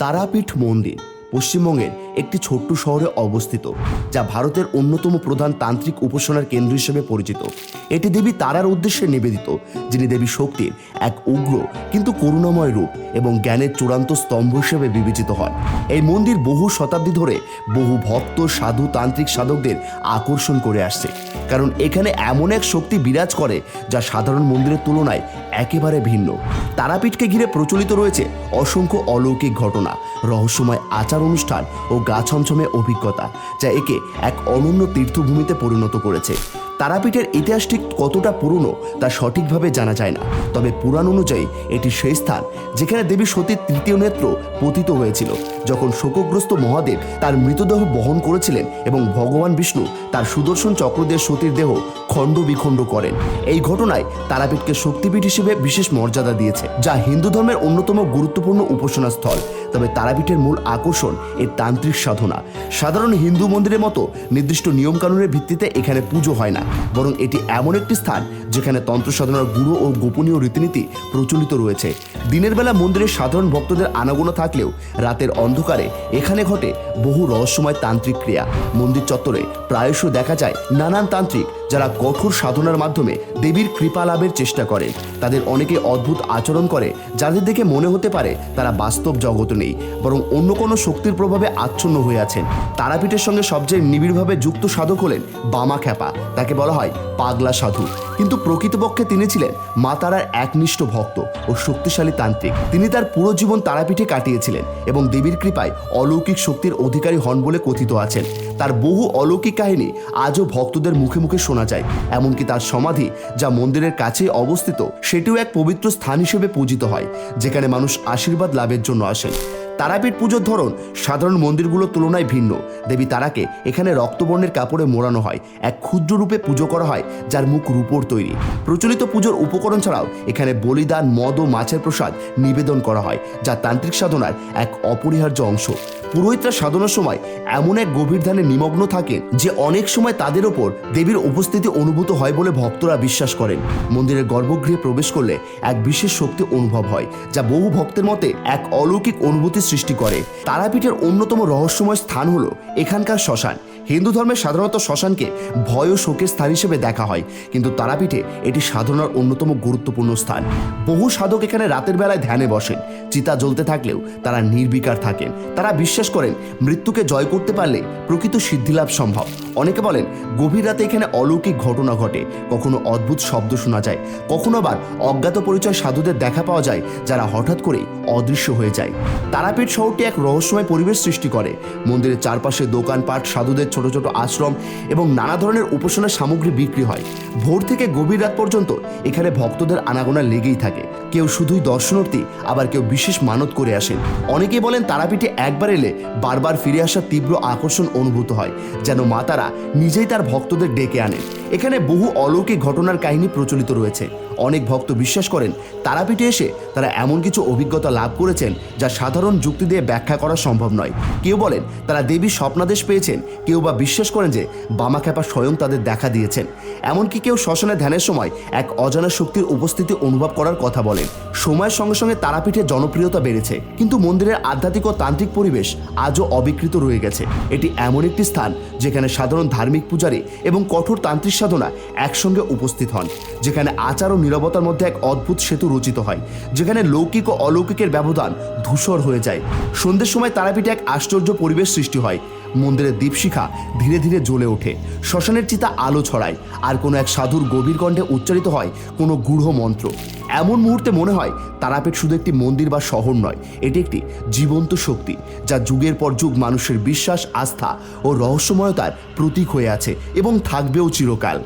তারাপীঠ মন্দির পশ্চিমবঙ্গের একটি ছোট্ট শহরে অবস্থিত, যা ভারতের অন্যতম প্রধান তান্ত্রিক উপাসনার কেন্দ্র হিসেবে পরিচিত। এটি দেবী তারার উদ্দেশ্যে নিবেদিত, যিনি দেবী শক্তির এক উগ্র কিন্তু করুণাময় রূপ এবং জ্ঞানের চূড়ান্ত স্তম্ভ হিসেবে বিবেচিত হন। এই মন্দির বহু শতাব্দী ধরে বহু ভক্ত, সাধু, তান্ত্রিক সাধকদের আকর্ষণ করে আসছে, কারণ এখানে এমন এক শক্তি বিরাজ করে, যা সাধারণ মন্দিরের তুলনায় একেবারে ভিন্ন। তারাপীঠকে ঘিরে প্রচলিত রয়েছে অসংখ্য অলৌকিক ঘটনা, রহস্যময় আচার অনুষ্ঠান ও গা ছমছমে অভিজ্ঞতা যা একে এক অনন্য তীর্থভূমিতে পরিণত করেছে। তারাপীঠের ইতিহাস ঠিক কতটা পুরনো তা সঠিকভাবে জানা যায় না। তবে পুরাণ অনুযায়ী এটি সেই স্থান যেখানে দেবী সতীর তৃতীয় নেত্র পতিত হয়েছিল। যখন শোকগ্রস্ত মহাদেব তার মৃতদেহ বহন করেছিলেন এবং ভগবান বিষ্ণু তার সুদর্শন চক্র সতীর দেহ খণ্ড বিখণ্ড করেন, এই ঘটনায় তারাপীঠকে শক্তিপীঠ হিসেবে বিশেষ মর্যাদা দিয়েছে, যা হিন্দু ধর্মের অন্যতম গুরুত্বপূর্ণ উপাসনা স্থল তবে তারাপীঠের মূল আকর্ষণ এর তান্ত্রিক সাধনা। সাধারণ হিন্দু মন্দিরের মতো নির্দিষ্ট নিয়মকানুনের ভিত্তিতে এখানে পুজো হয় না। বরং এটি এমন একটি স্থান যেখানে তন্ত্র সাধনার গুরু ও গোপনীয় রীতিনীতি প্রচলিত রয়েছে। দিনের বেলা মন্দিরে সাধারণ ভক্তদের আনাগোনা থাকলেও রাতের অন্ধকারে এখানে ঘটে বহু রহস্যময় তান্ত্রিক ক্রিয়া। মন্দির চত্বরে প্রায়শ দেখা যায় নানান তান্ত্রিক যারা কঠোর সাধনার মাধ্যমে দেবীর কৃপা লাভের চেষ্টা করে, তাদের অনেকে অদ্ভুত আচরণ করে, যাদের দেখে মনে হতে পারে তারা বাস্তব জগৎ নেই, বরং অন্য কোনো শক্তির প্রভাবে আচ্ছন্ন হয়ে আছেন। তারাপীঠের সঙ্গে সবচেয়ে নিবিড়ভাবে যুক্ত সাধক হলেন বামা খ্যাপা, তাকে বলা হয় পাগলা সাধু। কিন্তু প্রকৃতপক্ষে তিনি ছিলেন মা তারার একনিষ্ঠ ভক্ত ও শক্তিশালী তান্ত্রিক। তিনি তার পুরো জীবন তারাপীঠে কাটিয়েছিলেন এবং দেবীর কৃপায় অলৌকিক শক্তির অধিকারী হন বলে কথিত আছেন। তার বহু অলৌকিক কাহিনী আজও ভক্তদের মুখে মুখে শোনা যায়, এমনকি তার সমাধি যা মন্দিরের কাছে অবস্থিত, সেটিও এক পবিত্র স্থান হিসেবে পূজিত হয়, যেখানে মানুষ আশীর্বাদ লাভের জন্য আসেন। তারাপীঠ পুজোর ধরন সাধারণ মন্দিরগুলোর তুলনায় ভিন্ন। দেবী তারাকে এখানে রক্তবর্ণের কাপড়ে মোড়ানো হয়। এক ক্ষুদ্র রূপে পুজো করা হয়, যার মুখ রূপোর তৈরি। প্রচলিত পুজোর উপকরণ ছাড়াও এখানে বলিদান, মদ ও মাছের প্রসাদ নিবেদন করা হয়, যা তান্ত্রিক সাধনার এক অপরিহার্য অংশ। পুরোহিতরা সাধনার সময় এমন এক গভীর ধ্যানে নিমগ্ন থাকেন যে অনেক সময় তাদের ওপর দেবীর উপস্থিতি অনুভূত হয় বলে ভক্তরা বিশ্বাস করেন। মন্দিরের গর্ভগৃহে প্রবেশ করলে এক বিশেষ শক্তি অনুভব হয়, যা বহু ভক্তের মতে এক অলৌকিক অনুভূতি সৃষ্টি করে। তারাপীঠের অন্যতম রহস্যময় স্থান হলো এখানকার শ্মশান। হিন্দু ধর্মে সাধারণত শ্মশানকে ভয় ও শোকের স্থান হিসেবে দেখা হয়, কিন্তু তারাপীঠে এটি সাধনার অন্যতম গুরুত্বপূর্ণ স্থান। বহু সাধক এখানে রাতের বেলায় ধ্যানে বসেন, চিতা জ্বলতে থাকলেও তারা নির্বিকার থাকেন। তারা বিশ্বাস করেন, মৃত্যুকে জয় করতে পারলে প্রকৃত সিদ্ধিলাভ সম্ভব। অনেকে বলেন, গভীর রাতে এখানে অলৌকিক ঘটনা ঘটে, কখনো অদ্ভুত শব্দ শোনা যায়, কখনো আবার অজ্ঞাত পরিচয় সাধুদের দেখা পাওয়া যায়, যারা হঠাৎ করেই অদৃশ্য হয়ে যায়। তারাপীঠ শহরটি এক রহস্যময় পরিবেশ সৃষ্টি করে। মন্দিরের চারপাশে দোকানপাট সাধুদের ছোট ছোট আশ্রম এবং নানা ধরনের উপাসনার সামগ্রী বিক্রি হয়। ভোর থেকে গভীর রাত পর্যন্ত এখানে ভক্তদের আনাগোনা লেগেই থাকে। কেউ শুধুই দর্শনার্থী, আবার কেউ বিশেষ মানত করে আসেন। অনেকে বলেন তারাপীঠে একবার এলে বারবার ফিরে আসার তীব্র আকর্ষণ অনুভূত হয়, যেন মা তারা নিজেই তার ভক্তদের ডেকে আনেন। এখানে বহু অলৌকিক ঘটনার কাহিনী প্রচলিত রয়েছে। অনেক ভক্ত বিশ্বাস করেন, তারাপীঠে এসে তারা এমন কিছু অভিজ্ঞতা লাভ করেছেন যা সাধারণ যুক্তি দিয়ে ব্যাখ্যা করা সম্ভব নয়। কেউ বলেন তারা দেবী স্বপ্নাদেশ পেয়েছেন, কেউ বিশ্বাস করেন যে বামা খ্যাপা স্বয়ং তাদের দেখা দিয়েছেন। এমনকি কেউ শ্মশানে ধ্যানের সময় এক অজানা শক্তির উপস্থিতি অনুভব করার কথা বলেন। সময়ের সঙ্গে সঙ্গে তারাপীঠের জনপ্রিয়তা বেড়েছে। কিন্তু মন্দিরের আধ্যাত্মিক ও তান্ত্রিক পরিবেশ আজও অবিকৃত রয়ে গেছে। এটি এমন একটি স্থান যেখানে সাধারণ ধার্মিক পূজারী এবং কঠোর তান্ত্রিক সাধনা একসঙ্গে উপস্থিত হন। যেখানে আচার ও নিরবতার মধ্যে এক অদ্ভুত সেতু রচিত হয়, যেখানে লৌকিক ও অলৌকিকের ব্যবধান ধূসর হয়ে যায়। সন্ধ্যের সময় তারাপীঠে এক আশ্চর্য পরিবেশ সৃষ্টি হয়। মন্দিরের দীপশিখা ধীরে ধীরে জ্বলে ওঠে। শ্মশানের চিতা আলো ছড়ায় আর কোনো এক সাধুর গভীর কণ্ঠে উচ্চারিত হয় কোনো গূঢ় মন্ত্র। এমন মুহূর্তে মনে হয় তারাপীঠ শুধু একটি মন্দির বা শহর নয়, এটি একটি জীবন্ত শক্তি, যা যুগের পর যুগ মানুষের বিশ্বাস, আস্থা ও রহস্যময়তার প্রতীক হয়ে আছে এবং থাকবেও চিরকাল।